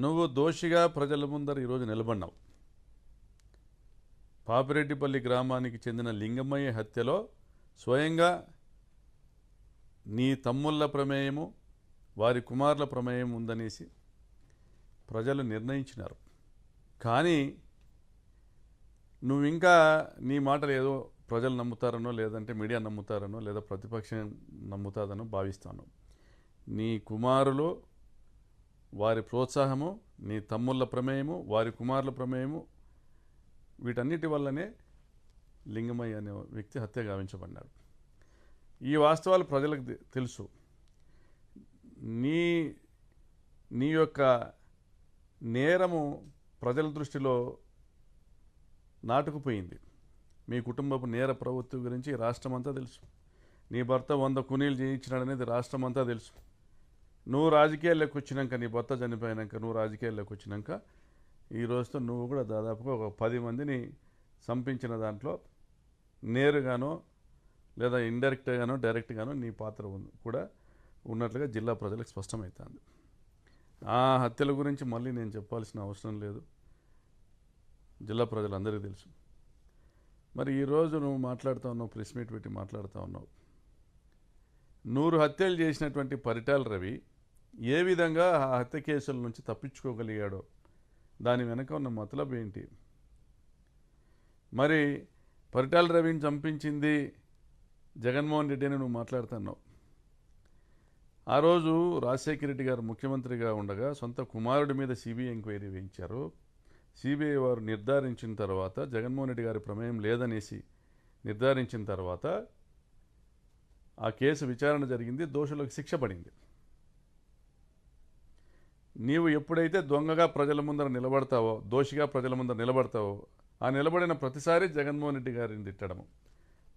నువ్వు దోషిగా ప్రజల ముందర ఈరోజు నిలబడినావు. పాపిరెడ్డిపల్లి గ్రామానికి చెందిన లింగమయ్య హత్యలో స్వయంగా నీ తమ్ముళ్ళ ప్రమేయము వారి కుమారుల ప్రమేయం ఉందనేసి ప్రజలు నిర్ణయించినారు. కానీ నువ్వు ఇంకా నీ మాటలు ఏదో ప్రజలు నమ్ముతారనో లేదంటే మీడియా నమ్ముతారనో లేదా ప్రతిపక్షం నమ్ముతాదనో భావిస్తాను. నీ కుమారులు వారి ప్రోత్సాహము నీ తమ్ముళ్ళ ప్రమేయము వారి కుమారుల ప్రమేయము వీటన్నిటి వల్లనే లింగమయ్య అనే వ్యక్తి హత్య గావించబడ్డాడు. ఈ వాస్తవాలు ప్రజలకు తెలుసు. నీ నీ యొక్క నేరము ప్రజల దృష్టిలో నాటుకుపోయింది. మీ కుటుంబపు నేర ప్రవృత్తి గురించి రాష్ట్రమంతా తెలుసు. నీ భర్త వంద కునీలు చేయించినాడనేది రాష్ట్రమంతా తెలుసు. నువ్వు రాజకీయాల్లోకి వచ్చినాక నీ భర్త చనిపోయినాక నువ్వు రాజకీయాల్లోకి వచ్చినాక ఈ రోజుతో నువ్వు కూడా దాదాపుగా ఒక పది మందిని చంపించిన దాంట్లో నేరుగానో లేదా ఇండైరెక్ట్గానో డైరెక్ట్గానో నీ పాత్ర కూడా ఉన్నట్లుగా జిల్లా ప్రజలకు స్పష్టమవుతుంది ఆ హత్యల గురించి మళ్ళీ నేను చెప్పాల్సిన అవసరం లేదు. జిల్లా ప్రజలందరికీ తెలుసు. మరి ఈరోజు నువ్వు మాట్లాడుతూ ఉన్నావు ప్రెస్ మీట్ పెట్టి మాట్లాడుతూ ఉన్నావు. నూరు హత్యలు చేసినటువంటి పరిటాల రవి ఏ విధంగా ఆ హత్య కేసుల నుంచి తప్పించుకోగలిగాడో దాని వెనక ఉన్న మతలబ్ ఏంటి? మరి పరిటాల రవిని చంపించింది జగన్మోహన్ రెడ్డి అని నువ్వు మాట్లాడుతున్నావు. ఆ రోజు రాజశేఖర రెడ్డి గారు ముఖ్యమంత్రిగా ఉండగా సొంత కుమారుడి మీద సిబిఐ ఎంక్వైరీ వేయించారు. సిబిఐ వారు నిర్ధారించిన తర్వాత జగన్మోహన్ రెడ్డి గారి ప్రమేయం లేదనేసి నిర్ధారించిన తర్వాత ఆ కేసు విచారణ జరిగింది దోషులకు శిక్ష పడింది. నీవు ఎప్పుడైతే దొంగగా ప్రజల ముందర నిలబడతావో దోషిగా ప్రజల ముందర నిలబడతావో ఆ నిలబడిన ప్రతిసారి జగన్మోహన్ రెడ్డి గారిని తిట్టడము.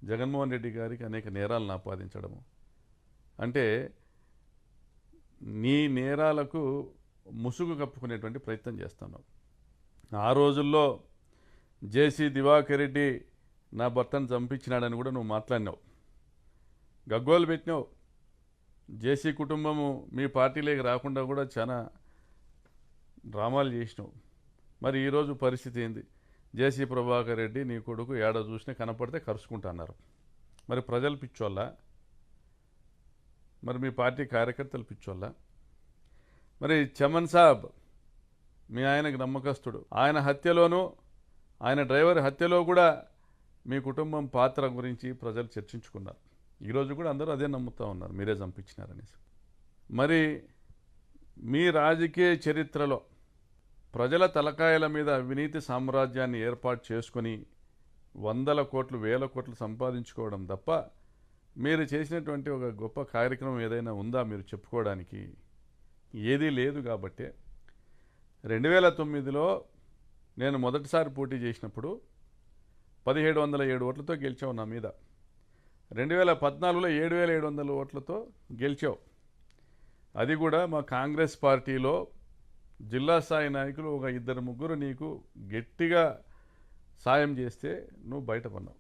జగన్మోహన్ రెడ్డి గారికి అనేక నేరాలను ఆపాదించడము. అంటే నీ నేరాలకు ముసుగు కప్పుకునేటువంటి ప్రయత్నం చేస్తున్నావు. ఆ రోజుల్లో జేసీ దివాకర్ రెడ్డి నా భర్తను చంపించినాడని కూడా నువ్వు మాట్లాడినావు. గగ్గోలు పెట్టినావు. జేసీ కుటుంబము మీ పార్టీలోకి రాకుండా కూడా చాలా డ్రామాలు చేసినావు. మరి ఈరోజు పరిస్థితి ఏంది? జేసీ ప్రభాకర్ రెడ్డి నీ కొడుకు ఏడ చూసినా కనపడితే కరుచుకుంటున్నారు మరి ప్రజలు పిచ్చోళ్ళ? మరి మీ పార్టీ కార్యకర్తలు పిచ్చోళ్ళ? మరి చమన్ సాబ్ మీ ఆయనకు నమ్మకస్తుడు. ఆయన హత్యలోనూ ఆయన డ్రైవర్ హత్యలో కూడా మీ కుటుంబం పాత్ర గురించి ప్రజలు చర్చించుకున్నారు. ఈరోజు కూడా అందరూ అదే నమ్ముతూ ఉన్నారు. మీరే చంపించినారనేసి. మరి మీ రాజకీయ చరిత్రలో ప్రజల తలకాయల మీద అవినీతి సామ్రాజ్యాన్ని ఏర్పాటు చేసుకొని వందల కోట్లు వేల కోట్లు సంపాదించుకోవడం తప్ప మీరు చేసినటువంటి ఒక గొప్ప కార్యక్రమం ఏదైనా ఉందా మీరు చెప్పుకోవడానికి? ఏదీ లేదు కాబట్టే. రెండు వేల తొమ్మిదిలో నేను మొదటిసారి పోటీ చేసినప్పుడు పదిహేడు వందల ఏడు ఓట్లతో గెలిచావు నా మీద. రెండు వేల పద్నాలుగులో ఏడు వేల ఏడు వందల ఓట్లతో గెలిచావు. అది కూడా మా కాంగ్రెస్ పార్టీలో జిల్లా స్థాయి నాయకులు ఒక ఇద్దరు ముగ్గురు నీకు గట్టిగా సాయం చేస్తే నువ్వు బయటపడినావు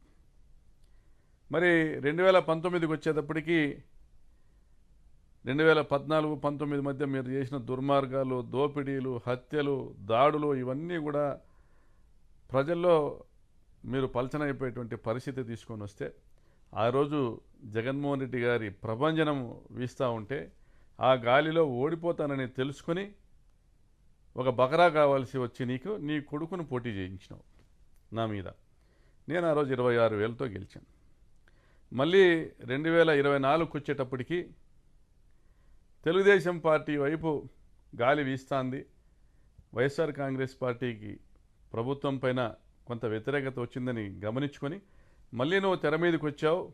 మరి రెండు వేల పంతొమ్మిదికి వచ్చేటప్పటికి రెండు వేల పద్నాలుగు పంతొమ్మిది మధ్య మీరు చేసిన దుర్మార్గాలు దోపిడీలు హత్యలు దాడులు ఇవన్నీ కూడా ప్రజల్లో మీరు పలచనైపోయేటువంటి పరిస్థితి తీసుకొని వస్తే ఆ రోజు జగన్మోహన్ రెడ్డి గారి ప్రభంజనం వీస్తూ ఉంటే ఆ గాలిలో ఓడిపోతానని తెలుసుకొని ఒక బకరా కావాల్సి వచ్చి నీకు నీ కొడుకును పోటీ చేయించినావు నా మీద. నేను ఆ రోజు ఇరవై ఆరు వేలతో గెలిచాను. మళ్ళీ రెండు వేల ఇరవై నాలుగుకి వచ్చేటప్పటికి తెలుగుదేశం పార్టీ వైపు గాలి వీస్తాంది. వైఎస్ఆర్ కాంగ్రెస్ పార్టీకి ప్రభుత్వం పైన కొంత వ్యతిరేకత వచ్చిందని గమనించుకొని మళ్ళీ నువ్వు తెర మీదకి వచ్చావు.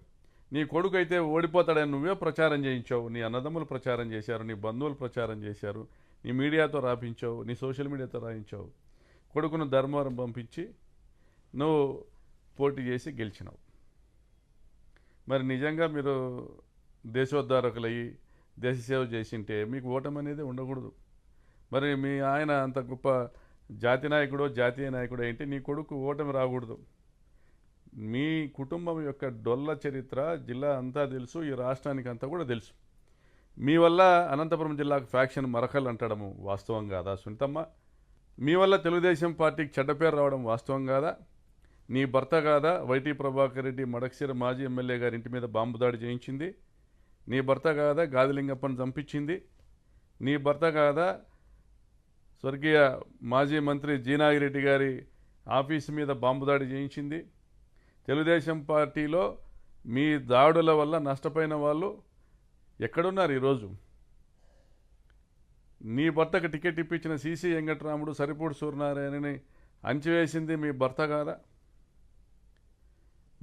నీ కొడుకు అయితే ఓడిపోతాడని నువ్వే ప్రచారం చేయించావు. నీ అన్నదమ్ములు ప్రచారం చేశారు నీ బంధువులు ప్రచారం చేశారు. నీ మీడియాతో రాపించావు నీ సోషల్ మీడియాతో రాయించావు కొడుకును ధర్మవరం పంపించి నువ్వు పోటీ చేసి గెలిచినావు. మరి నిజంగా మీరు దేశోద్ధారకులయ్యి దేశ సేవ చేసింటే మీకు ఓటమి అనేది ఉండకూడదు. మరి మీ ఆయన అంత గొప్ప జాతి నాయకుడో జాతీయ నాయకుడో ఏంటి నీ కొడుకు ఓటమి రాకూడదు. మీ కుటుంబం యొక్క డొల్ల చరిత్ర జిల్లా అంతా తెలుసు ఈ రాష్ట్రానికి అంతా కూడా తెలుసు. మీ వల్ల అనంతపురం జిల్లాకు ఫ్యాక్షన్ మరకలు అంటడము వాస్తవం కాదా సునీతమ్మ? మీ వల్ల తెలుగుదేశం పార్టీకి చెడ్డ పేరు రావడం వాస్తవం కాదా? నీ భర్త కాదా? వైటీ ప్రభాకర్ రెడ్డి మడక్సిర మాజీ ఎమ్మెల్యే గారి ఇంటి మీద బాంబు దాడి చేయించింది. నీ భర్త కాదా? గాదిలింగప్పని చంపించింది. నీ భర్త కాదా? స్వర్గీయ మాజీ మంత్రి జీనాగిరెడ్డి గారి ఆఫీసు మీద బాంబు దాడి చేయించింది. తెలుగుదేశం పార్టీలో మీ దాడుల వల్ల నష్టపోయిన వాళ్ళు ఎక్కడున్నారు ఈరోజు? నీ భర్తకు టికెట్ ఇప్పించిన సీసీ వెంకటరాముడు సరిపూడి సూర్యనారాయణని అంచివేసింది మీ భర్త కాదా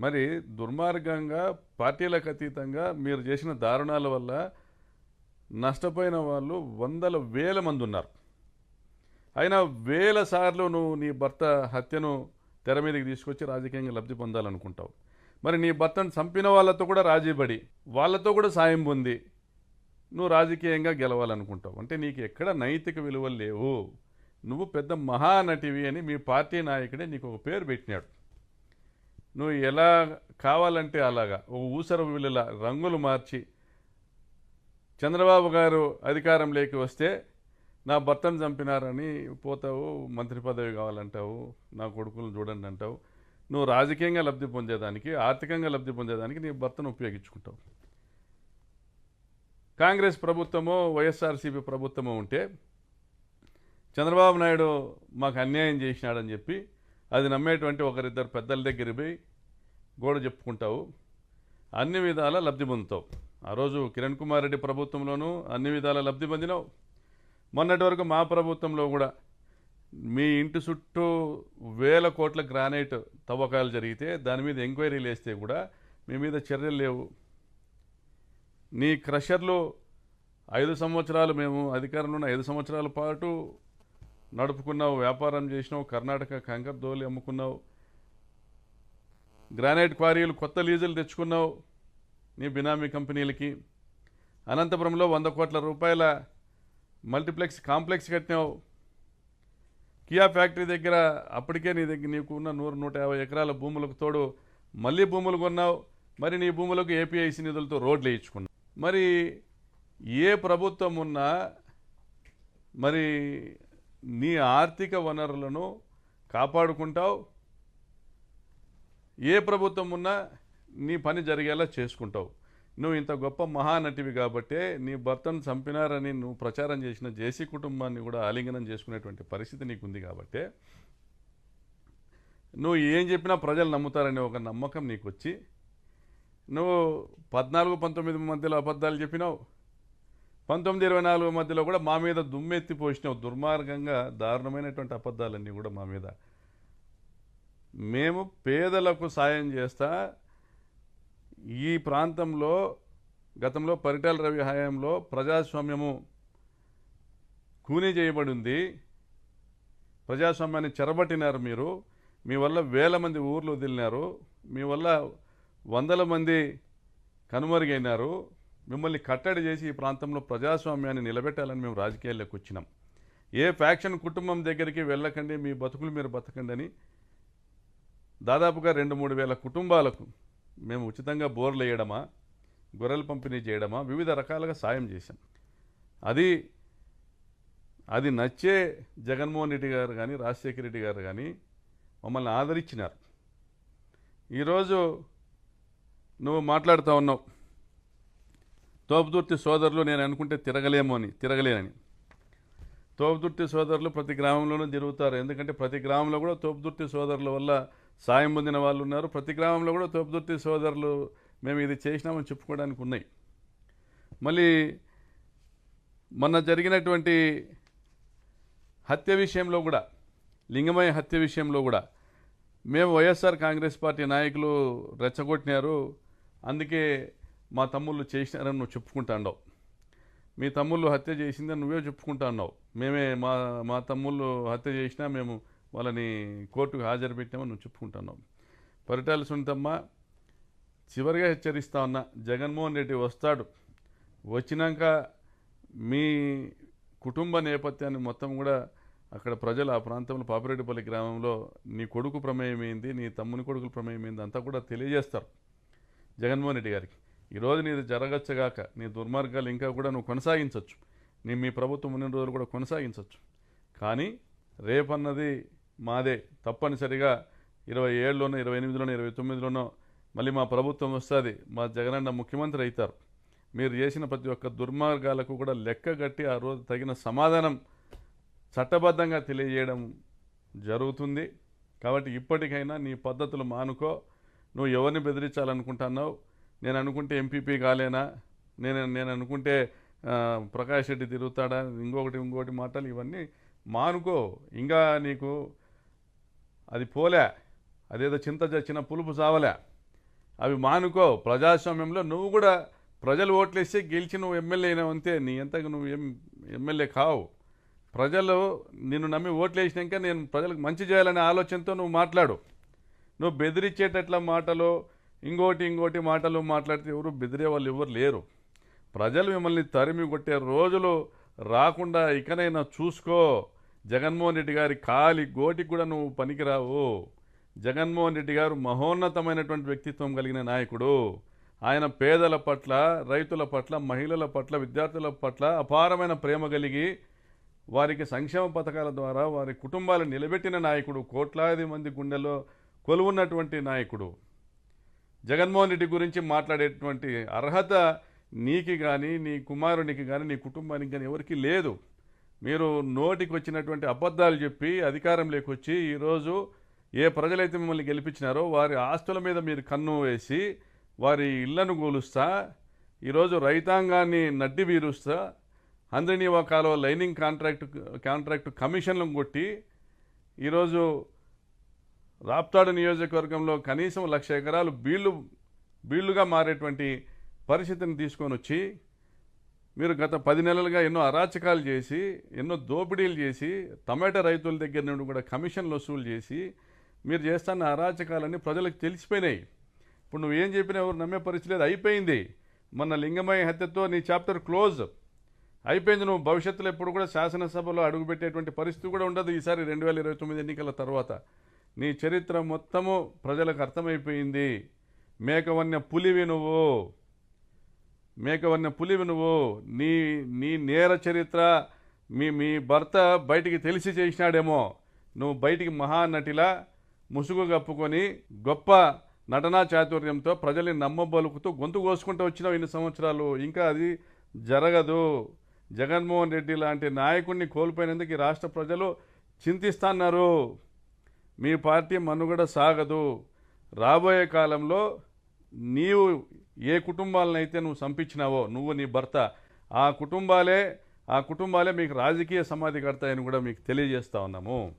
మరి దుర్మార్గంగా పార్టీలకు అతీతంగా మీరు చేసిన దారుణాల వల్ల నష్టపోయిన వాళ్ళు వందల వేల మంది ఉన్నారు. అయినా వేల సార్లు నువ్వు నీ భర్త హత్యను తెర మీదకి తీసుకొచ్చి రాజకీయంగా లబ్ధి పొందాలనుకుంటావు. మరి నీ భర్తను చంపిన వాళ్ళతో కూడా రాజీపడి వాళ్ళతో కూడా సాయం పొంది నువ్వు రాజకీయంగా గెలవాలనుకుంటావు. అంటే నీకు ఎక్కడ నైతిక విలువలు లేవు. నువ్వు పెద్ద మహానటివి అని మీ పార్టీ నాయకుడే నీకు ఒక పేరు పెట్టినాడు. నువ్వు ఎలా కావాలంటే అలాగా. ఒక ఊసర విలుల రంగులు మార్చి చంద్రబాబు గారు అధికారంలోకి వస్తే నా భర్తను చంపినారని పోతావు మంత్రి పదవి కావాలంటావు నా కొడుకులను చూడండి అంటావు. నువ్వు రాజకీయంగా లబ్ధి పొందేదానికి ఆర్థికంగా లబ్ధి పొందేదానికి నీ భర్తను ఉపయోగించుకుంటావు. కాంగ్రెస్ ప్రభుత్వమో వైఎస్ఆర్సీపీ ప్రభుత్వమో ఉంటే చంద్రబాబు నాయుడు మాకు అన్యాయం చేసినాడని చెప్పి అది నమ్మేటువంటి ఒకరిద్దరు పెద్దల దగ్గర పోయి గోడ చెప్పుకుంటావు. అన్ని విధాల లబ్ధి పొందుతావు. ఆ రోజు కిరణ్ కుమార్ రెడ్డి ప్రభుత్వంలోనూ అన్ని విధాల లబ్ధి పొందినావు. మొన్నటి వరకు మా ప్రభుత్వంలో కూడా మీ ఇంటి చుట్టూ వేల కోట్ల గ్రానైట్ తవ్వకాలు జరిగితే దాని మీద ఎంక్వైరీలు వేస్తే కూడా మీ మీద చర్యలు లేవు. నీ క్రషర్లు ఐదు సంవత్సరాలు మేము అధికారంలో ఉన్న ఐదు సంవత్సరాల పాటు నడుపుకున్నావు వ్యాపారం చేసినావు కర్ణాటక కంకర్ దోలి అమ్ముకున్నావు గ్రానైట్ క్వారీలు కొత్త లీజులు తెచ్చుకున్నావు నీ బినామీ కంపెనీలకి. అనంతపురంలో వంద కోట్ల రూపాయల మల్టీప్లెక్స్ కాంప్లెక్స్ కట్టినావు. కియా ఫ్యాక్టరీ దగ్గర అప్పటికే నీ దగ్గర నీకు ఉన్న నూరు నూట యాభై ఎకరాల భూములకు తోడు మళ్ళీ భూములు కొన్నావు. మరి నీ భూములకు ఏపీఐసి నిధులతో రోడ్లు వేయించుకున్నావు. మరి ఏ ప్రభుత్వం ఉన్నా మరి నీ ఆర్థిక వనరులను కాపాడుకుంటావు. ఏ ప్రభుత్వం ఉన్నా నీ పని జరిగేలా చేసుకుంటావు. నువ్వు ఇంత గొప్ప మహానటివి కాబట్టే నీ భర్తను చంపినారని నువ్వు ప్రచారం చేసిన జేసీ కుటుంబాన్ని కూడా ఆలింగనం చేసుకునేటువంటి పరిస్థితి నీకుంది కాబట్టే నువ్వు ఏం చెప్పినా ప్రజలు నమ్ముతారనే ఒక నమ్మకం నీకు వచ్చి నువ్వు పద్నాలుగు పంతొమ్మిది మధ్యలో అబద్ధాలు చెప్పినావు. పంతొమ్మిది ఇరవై నాలుగు మధ్యలో కూడా మా మీద దుమ్మెత్తి పోసినావు. దుర్మార్గంగా దారుణమైనటువంటి అబద్ధాలన్నీ కూడా మా మీద. మేము పేదలకు సాయం చేస్తా ఈ ప్రాంతంలో గతంలో పరిటాల రవి హయాంలో ప్రజాస్వామ్యము కూనీ చేయబడి ఉంది ప్రజాస్వామ్యాన్ని చెరబట్టినారు మీరు. మీ వల్ల వేల మంది ఊర్లు వదిలినారు. మీ వల్ల వందల మంది కనుమరుగైనారు. మిమ్మల్ని కట్టడి చేసి ఈ ప్రాంతంలో ప్రజాస్వామ్యాన్ని నిలబెట్టాలని మేము రాజకీయాల్లోకి వచ్చినాం. ఏ ఫ్యాక్షన్ కుటుంబం దగ్గరికి వెళ్ళకండి మీ బతుకులు మీరు బతకండి అని దాదాపుగా రెండు మూడు వేల కుటుంబాలకు మేము ఉచితంగా బోర్లు వేయడమా గొర్రెలు పంపిణీ చేయడమా వివిధ రకాలుగా సాయం చేశాం. అది అది నచ్చే జగన్మోహన్ రెడ్డి గారు కానీ రాజశేఖర రెడ్డి గారు కానీ మమ్మల్ని ఆదరించినారు. ఈరోజు నువ్వు మాట్లాడుతూ ఉన్నావు. తోపుదుర్తి సోదరులు నేను అనుకుంటే తిరగలేమో అని తిరగలేనని. తోపుదుర్తి సోదరులు ప్రతి గ్రామంలోనూ తిరుగుతారు. ఎందుకంటే ప్రతి గ్రామంలో కూడా తోపుదుర్తి సోదరుల వల్ల సాయం పొందిన వాళ్ళు ఉన్నారు. ప్రతి గ్రామంలో కూడా తోపుదొత్తి సోదరులు మేము ఇది చేసినామని చెప్పుకోవడానికి ఉన్నాయి. మళ్ళీ మొన్న జరిగినటువంటి హత్య విషయంలో కూడా లింగమయ హత్య విషయంలో కూడా మేము వైఎస్ఆర్ కాంగ్రెస్ పార్టీ నాయకులు రెచ్చగొట్టినారు. అందుకే మా తమ్ముళ్ళు చేసినారని నువ్వు చెప్పుకుంటాండవు మీ తమ్ముళ్ళు హత్య చేసిందని నువ్వే చెప్పుకుంటా ఉన్నావు మేమే మా మా తమ్ముళ్ళు హత్య చేసినా మేము వాళ్ళని కోర్టుకు హాజరు పెట్టామని నువ్వు చెప్పుకుంటున్నావు. పరిటాల సునీతమ్మ చివరిగా హెచ్చరిస్తా ఉన్నా జగన్మోహన్ రెడ్డి వస్తాడు. వచ్చినాక మీ కుటుంబ నేపథ్యాన్ని మొత్తం కూడా అక్కడ ప్రజలు ఆ ప్రాంతంలో పాపిరెడ్డిపల్లి గ్రామంలో నీ కొడుకు ప్రమేయం ఏంది నీ తమ్ముని కొడుకుల ప్రమేయం ఏంది అంతా కూడా తెలియజేస్తారు జగన్మోహన్ రెడ్డి గారికి. ఈరోజు నీది జరగచ్చగాక నీ దుర్మార్గాలు ఇంకా కూడా నువ్వు కొనసాగించవచ్చు నీ మీ ప్రభుత్వం ఉన్న రోజులు కూడా కొనసాగించవచ్చు కానీ రేపన్నది మాదే. తప్పనిసరిగా ఇరవై ఏడులోనో ఇరవై ఎనిమిదిలోనో ఇరవై తొమ్మిదిలోనో మళ్ళీ మా ప్రభుత్వం వస్తుంది. మా జగనన్న ముఖ్యమంత్రి అవుతారు. మీరు చేసిన ప్రతి ఒక్క దుర్మార్గాలకు కూడా లెక్క కట్టి ఆ రోజు తగిన సమాధానం చట్టబద్ధంగా తెలియజేయడం జరుగుతుంది. కాబట్టి ఇప్పటికైనా నీ పద్ధతులు మానుకో. నువ్వు ఎవరిని బెదిరించాలనుకుంటున్నావు? నేను అనుకుంటే ఎంపీపీ కాలేనా? నేను నేను అనుకుంటే ప్రకాష్ రెడ్డి తిరుగుతాడా? ఇంకొకటి ఇంకొకటి మాటలు ఇవన్నీ మానుకో. ఇంకా నీకు అది పోలే. అదేదో చింత చచ్చిన పులుపు చావలే అవి మానుకో ప్రజాస్వామ్యంలో నువ్వు కూడా ప్రజలు ఓట్లేస్తే గెలిచి నువ్వు ఎమ్మెల్యే అయినావు అంతే. నీ ఎంతగా నువ్వు ఎం ఎమ్మెల్యే కావు. ప్రజలు నిన్ను నమ్మి ఓట్లేసినాక నేను ప్రజలకు మంచి చేయాలనే ఆలోచనతో నువ్వు మాట్లాడు. నువ్వు బెదిరించేటట్ల మాటలు ఇంకోటి ఇంకోటి మాటలు మాట్లాడితే ఎవరు బెదిరే వాళ్ళు ఎవరు లేరు. ప్రజలు మిమ్మల్ని తరిమి కొట్టే రోజులు రాకుండా ఇకనైనా చూసుకో. జగన్మోహన్ రెడ్డి గారి కాలి గోటికి కూడా నువ్వు పనికిరావు. జగన్మోహన్ రెడ్డి గారు మహోన్నతమైనటువంటి వ్యక్తిత్వం కలిగిన నాయకుడు. ఆయన పేదల పట్ల రైతుల పట్ల మహిళల పట్ల విద్యార్థుల పట్ల అపారమైన ప్రేమ కలిగి వారికి సంక్షేమ పథకాల ద్వారా వారి కుటుంబాలను నిలబెట్టిన నాయకుడు కోట్లాది మంది గుండెలో కొలువున్నటువంటి నాయకుడు. జగన్మోహన్ రెడ్డి గురించి మాట్లాడేటువంటి అర్హత నీకి కానీ నీ కుమారునికి కానీ నీ కుటుంబానికి కానీ ఎవరికీ లేదు. మీరు నోటికి వచ్చినటువంటి అబద్ధాలు చెప్పి అధికారం లేకొచ్చి ఈరోజు ఏ ప్రజలైతే మిమ్మల్ని గెలిపించినారో వారి ఆస్తుల మీద మీరు కన్ను వేసి వారి ఇళ్ళను కూలుస్తా ఈరోజు రైతాంగాన్ని నడ్డి వీరుస్తా అందరినీ కాలువ లైనింగ్ కాంట్రాక్ట్ కాంట్రాక్ట్ కమిషన్లను కొట్టి ఈరోజు రాప్తాడు నియోజకవర్గంలో కనీసం లక్ష ఎకరాలు బీళ్ళు బీళ్ళుగా మారేటువంటి పరిస్థితిని తీసుకొని వచ్చి మీరు గత పది నెలలుగా ఎన్నో అరాచకాలు చేసి ఎన్నో దోపిడీలు చేసి టమాటా రైతుల దగ్గర నుండి కూడా కమిషన్లు వసూలు చేసి మీరు చేస్తున్న అరాచకాలన్నీ ప్రజలకు తెలిసిపోయినాయి. ఇప్పుడు నువ్వు ఏం చెప్పినా ఎవరు నమ్మే పరిస్థితి లేదు. అయిపోయింది. మొన్న లింగమయ్య హత్యతో నీ చాప్టర్ క్లోజ్. అయిపోయింది నువ్వు. భవిష్యత్తులో ఎప్పుడు కూడా శాసనసభలో అడుగుపెట్టేటువంటి పరిస్థితి కూడా ఉండదు ఈసారి రెండు వేల ఇరవై తొమ్మిది ఎన్నికల తర్వాత. నీ చరిత్ర మొత్తము ప్రజలకు అర్థమైపోయింది. మేకవన్య పులివి నువ్వు. మేకవన్న పులివి నువ్వు. నీ నీ నేర చరిత్ర మీ మీ భర్త బయటికి తెలిసి చేసినాడేమో. నువ్వు బయటికి మహానటిలా ముసుగు కప్పుకొని గొప్ప నటనా చాతుర్యంతో ప్రజల్ని నమ్మబలుకుతూ గొంతు కోసుకుంటూ వచ్చినావు ఇన్ని సంవత్సరాలు. ఇంకా అది జరగదు. జగన్మోహన్ రెడ్డి లాంటి నాయకుడిని కోల్పోయినందుకు ఈ రాష్ట్ర ప్రజలు చింతిస్తున్నారు. మీ పార్టీ మనుగడ సాగదు. రాబోయే కాలంలో నీవు ఏ కుటుంబాలనైతే నువ్వు సంపించినావో నువ్వు నీ భర్త ఆ కుటుంబాలే ఆ కుటుంబాలే మీకు రాజకీయ సమాధి కడతాయని కూడా మీకు తెలియజేస్తా ఉన్నాము.